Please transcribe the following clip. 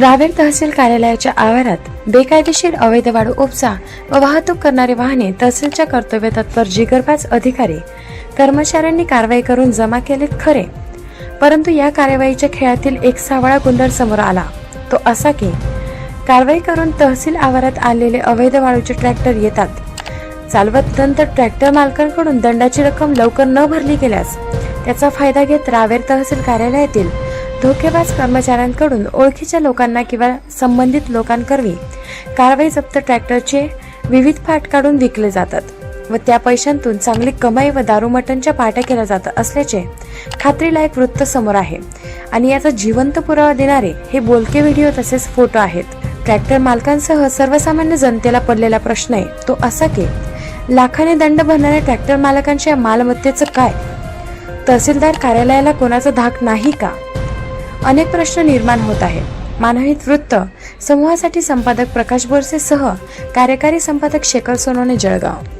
रावेर तहसील कार्यालयाच्या आवारात बेकायदेशीर अवैध वाळू उपसा व वाहतूक करणारी वाहने तहसीलच्या कर्तव्य तत्पर जिगरबाज अधिकारी कर्मचाऱ्यांनी कारवाई करून जमा केलेत खरे. परंतु या कारवाईच्या खेळातील एक सावळा गुंडर समोर आला. तो असा की कारवाई करून तहसील आवारात आलेले अवैध वाळूचे ट्रॅक्टर येतात. चालवत नंतर ट्रॅक्टर मालकांकडून दंडाची रक्कम लवकर न भरली गेल्यास त्याचा फायदा घेत रावेर तहसील कार्यालयातील धोकेबाज कर्मचाऱ्यांकडून ओळखीच्या लोकांना किंवा संबंधित लोकांकरवी कारवाई जप्त ट्रॅक्टरचे विविध पाठ काढून विकले जातात व त्या पैशांतून चांगली कमाई व दारू मटणच्या पाट्या केल्या जात असल्याचे खात्रीलायक वृत्त समोर आहे. आणि याचा जिवंत पुरावा देणारे हे बोलके व्हिडिओ तसेच फोटो आहेत. ट्रॅक्टर मालकांसह सर्वसामान्य जनतेला पडलेला प्रश्न आहे. तो असा की लाखाने दंड भरणाऱ्या ट्रॅक्टर मालकांच्या मालमत्तेचं काय? तहसीलदार कार्यालयाला कोणाचा धाक नाही का? अनेक प्रश्न निर्माण होत आहेत मानहित वृत्त समूहासाठी संपादक प्रकाश बोरसे सह कार्यकारी संपादक शेखर सोनोने जळगाव.